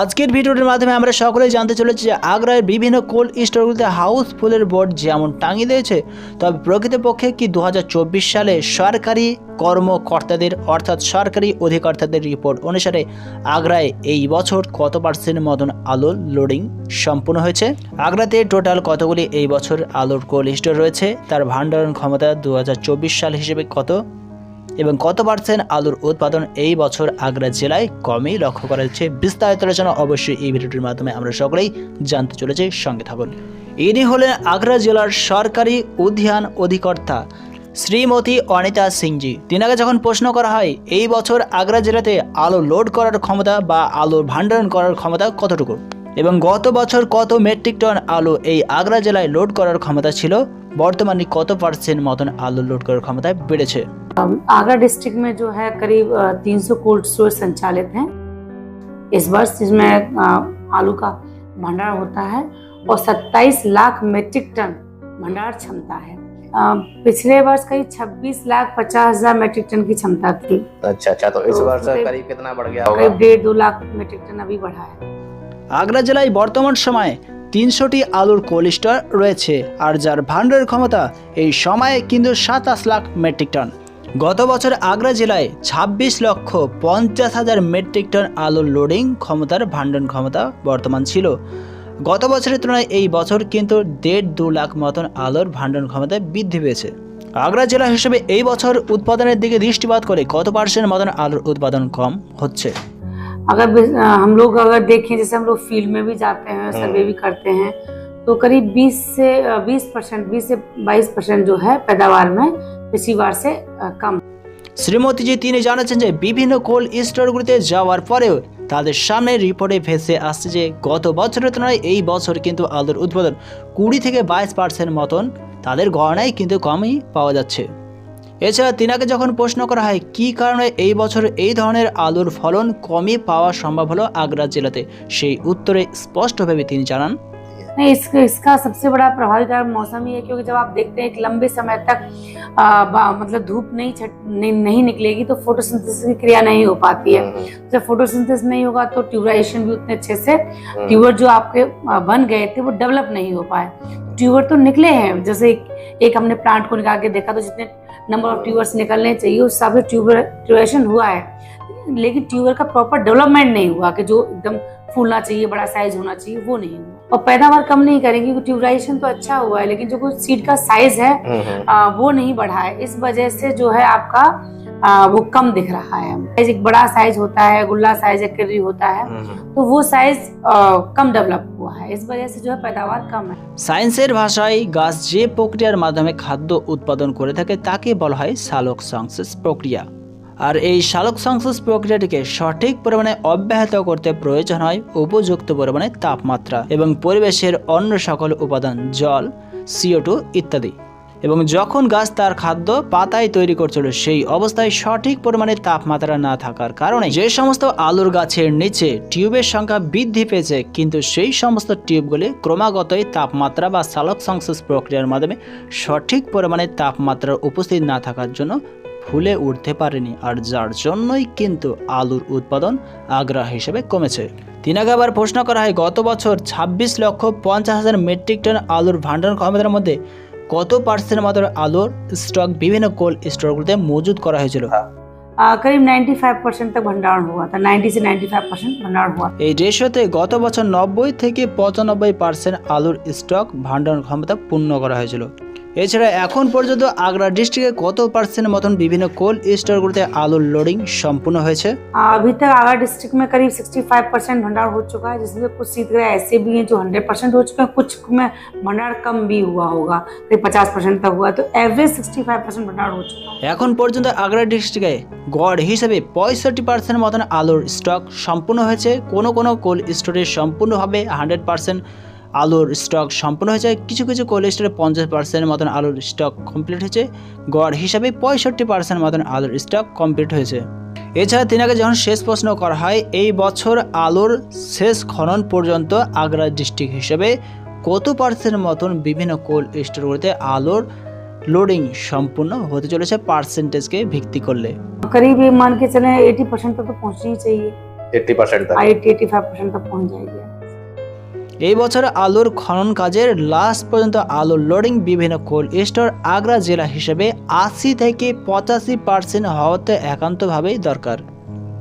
আজকের ভিডিওটির মাধ্যমে আমরা সকলেই জানতে চলেছি যে আগ্রার বিভিন্ন কোল্ড স্টোরগুলিতে হাউসফুলের বোর্ড যেমন টাঙিয়ে দিয়েছে, তবে প্রকৃতপক্ষে কি দু হাজার চব্বিশ সালে সরকারি কর্মকর্তাদের অর্থাৎ সরকারি অধিকর্তাদের রিপোর্ট অনুসারে আগ্রায় এই বছর কত পার্সেন্ট মতন আলোর লোডিং সম্পূর্ণ হয়েছে? আগ্রাতে টোটাল কতগুলি এই বছর আলোর কোল্ড স্টোর রয়েছে? তার ভাণ্ডারণ ক্ষমতা দু হাজার চব্বিশ সাল হিসেবে কত? এবং কত পার্সেন্ট আলুর উৎপাদন এই বছর আগ্রা জেলায় কমই লক্ষ্য করা যাচ্ছে, বিস্তারিত আলোচনা অবশ্যই এই ভিডিওটির মাধ্যমে আমরা সকলেই জানতে চলেছি। সঙ্গে থাকুন। ইনি হলেন আগ্রা জেলার সরকারি উদ্যান অধিকর্তা শ্রীমতী অনিতা সিংজি। তিনাকে যখন প্রশ্ন করা হয়, এই বছর আগ্রা জেলাতে আলু লোড করার ক্ষমতা বা আলুর ভাণ্ডারণ করার ক্ষমতা কতটুকু? এবং গত বছর কত মেট্রিক টন আলু এই আগ্রা জেলায় লোড করার ক্ষমতা ছিল? বর্তমানে কত পার্সেন্ট মতন আলু লোড করার ক্ষমতা বেড়েছে? आगरा डिस्ट्रिक्ट में जो है करीब तीन सौ कोल्ड स्टोर संचालित हैं इस वर्ष इसमें अ, आलू का भंडार होता है और 27 लाख मीट्रिक टन भंडार क्षमता है अ, पिछले वर्ष करीब 26 लाख पचास हजार मीट्रिक टन की क्षमता थी अच्छा अच्छा तो इस तो वर्ष करीब- करीब कितना बढ़ गया होगा करीब डेढ़ दो लाख मीट्रिक टन अभी बढ़ा है আগ্রা জেলায় বর্তমান সময়ে তিনশোটি আলুর কোল্ড স্টোর রয়েছে আর যার ভাণ্ডারের ক্ষমতা এই সময়ে কিন্তু সাতাশ লাখ মেট্রিক টন গত বছর আগ্রা জেলায় ছাব্বিশ লক্ষ পঞ্চাশ হাজার মেট্রিক টন আলুর লোডিং ক্ষমতার ভাণ্ডারণ ক্ষমতা বর্তমান ছিল গত বছরের তুলনায় এই বছর কিন্তু দেড় দু লাখ মতন আলুর ভাণ্ডারণ ক্ষমতা বৃদ্ধি পেয়েছে আগ্রা জেলা হিসেবে এই বছর উৎপাদনের দিকে দৃষ্টিপাত করে কত পার্সেন্ট মতন আলুর উৎপাদন কম হচ্ছে अगर बिज- अ, हम लोग अगर देखें जैसे हम लोग फील्ड में भी जाते हैं सर्वे भी करते हैं तो करीब 20 से 20 परसेंट बीस से 22 परसेंट जो है पैदावार में রিসিভার সে কাম। শ্রীমতীজি তিনি জানাচ্ছেন যে, বিভিন্ন কোল্ড স্টোরগুলিতে যাওয়ার পরেও তাদের সামনে রিপোর্টে ভেসে আসছে যে, গত বছরের তুলনায় এই বছর কিন্তু আলুর উৎপাদন কুড়ি থেকে বাইশ পার্সেন্ট মতন তাদের গণনায় কিন্তু কমই পাওয়া যাচ্ছে। এছাড়া তিনাকে যখন প্রশ্ন করা হয়, কি কারণে এই বছর এই ধরনের আলুর ফলন কমই পাওয়া সম্ভব হলো আগ্রা জেলাতে? সেই উত্তরে স্পষ্টভাবে তিনি জানান नहीं इसका इसका सबसे बड़ा प्रभावित कारक मौसम ही है क्योंकि जब आप देखते हैं कि लंबे समय तक आ, मतलब धूप नहीं छट नहीं, नहीं निकलेगी तो फोटोसिंथेसिस की क्रिया नहीं हो पाती है। हम्म, जब फोटोसिंथेसिस नहीं होगा तो ट्यूबराइजेशन भी उतने अच्छे से हम्म, ट्यूबर जो आपके बन गए थे वो डेवलप नहीं हो पाए। ट्यूबर तो निकले हैं जैसे एक, एक हमने प्लांट को निकाल के देखा तो जितने नंबर ऑफ़ ट्यूबर्स निकलने चाहिए उस हिसाब से ट्यूबर ट्यूबरेशन हुआ है। लेकिन ट्यूबर का प्रॉपर डेवलपमेंट नहीं हुआ कि जो एकदम फूलना चाहिए बड़ा साइज होना चाहिए वो नहीं हुआ और पैदावार कम नहीं करेंगे क्योंकि ट्यूबराइजेशन तो अच्छा हुआ है लेकिन जो कुछ सीड का साइज है हम्म, हम्म, आ, वो नहीं बढ़ा है इस वजह से जो है आपका आ, वो कम दिख रहा है साइज एक बड़ा साइज होता है गुल्ला साइज एक किर्री होता है हम्म, तो वो साइज आ, कम डेवलप हुआ है इस वजह से जो है पैदावार कम है সায়েন্সের ভাষায় গাছ যে প্রক্রিয়ার মাধ্যমে খাদ্য উৎপাদন করে থাকে তাকে বলা হয় সালোক সংশ্লেষ প্রক্রিয়া আর এই সালোক সংশ্লেষ প্রক্রিয়াটিকে সঠিক পরিমাণে অব্যাহত করতে প্রয়োজন হয় উপযুক্ত পরিমাণে তাপমাত্রা এবং পরিবেশের অন্য সকল উপাদান, জল সিও ইত্যাদি। এবং যখন গাছ তার খাদ্য পাতায় তৈরি করছিল, সেই অবস্থায় সঠিক পরিমাণে তাপমাত্রা না থাকার কারণে যে সমস্ত আলুর গাছের নিচে টিউবের সংখ্যা বৃদ্ধি পেয়েছে, কিন্তু সেই সমস্ত টিউবগুলি ক্রমাগতই তাপমাত্রা বা সালোক সংশ্লেষ প্রক্রিয়ার মাধ্যমে সঠিক পরিমাণে তাপমাত্রার উপস্থিত না থাকার জন্য ফুলে উঠতে পারেনি আর যার জন্যই কিন্তু আলুর উৎপাদন আগ্রা হিসেবে কমেছে তিনাকে আবার প্রশ্ন করা হয় গত বছর ছাব্বিশ লক্ষ পঞ্চাশ হাজার মেট্রিক টন আলুর ভাণ্ডার ক্ষমতার মধ্যে কত পার্সেন্ট মাত্র আলুর স্টক বিভিন্ন কোল্ড স্টোরগুলোতে মজুদ করা হয়েছিল आ, करीब 95 परसेंट तक भंडारण हुआ था 90 से 95 परसेंट भंडारण हुआ এই রেশিওতে গত বছর নব্বই থেকে পঁচানব্বই পার্সেন্ট আলুর স্টক ভাণ্ডার ক্ষমতা পূর্ণ করা হয়েছিল এছাড়া এখন পর্যন্ত আগ্রা ডিস্ট্রিক্টে কত পার্সেন্ট মতন বিভিন্ন কোল্ড স্টোরগুলোতে আলুর লোডিং সম্পূর্ণ হয়েছে आ, अभी तक आगरा डिस्ट्रिक्ट में करीब 65 परसेंट भंडार हो चुका है जिसमें कुछ शीतगृह ऐसे भी हैं जो 100 परसेंट हो चुके हैं कुछ में भंडार कम भी हुआ होगा करीब 50 परसेंट तक हुआ है, तो एवरेज 65 परसेंट भंडार हो चुका है এখন পর্যন্ত আগ্রা ডিস্ট্রিক্টে গড় হিসেবে পঁয়ষট্টি পার্সেন্ট মতন আলুর স্টক সম্পূর্ণ হয়েছে কোনো কোনো কোল্ড স্টোরে সম্পূর্ণভাবে হান্ড্রেড পার্সেন্ট আলুর স্টক সম্পূর্ণ হয়েছে কিছু কিছু কোল্ড স্টোরে পঞ্চাশ পার্সেন্ট মতন আলুর স্টক কমপ্লিট হয়েছে গড় হিসাবে পঁয়ষট্টি পার্সেন্ট মতন আলুর স্টক কমপ্লিট হয়েছে এছাড়া তিনাকে যখন শেষ প্রশ্ন করা হয় এই বছর আলুর শেষ খনন পর্যন্ত আগ্রা ডিস্ট্রিক্ট হিসেবে কত পার্সেন্ট মতন বিভিন্ন কোল্ড স্টোরগুলোতে আলুর লোডিং সম্পূর্ণ হতে চলেছে পার্সেন্টেজকে ভিত্তি করলে करीब ये मान के चले 80 परसेंट तक तो पहुंचनी ही चाहिए एट्टी परसेंट तक एट्टी एट्टी फाइव परसेंट तक पहुंच जाएगी এই বছর আলুর খনন কাজের লাস্ট পর্যন্ত আলুর লোডিং বিভিন্ন কোল্ড স্টোর আগ্রা জেলা হিসেবে আশি থেকে পঁচাশি পার্সেন্ট হওয়াতে একান্তভাবেই দরকার।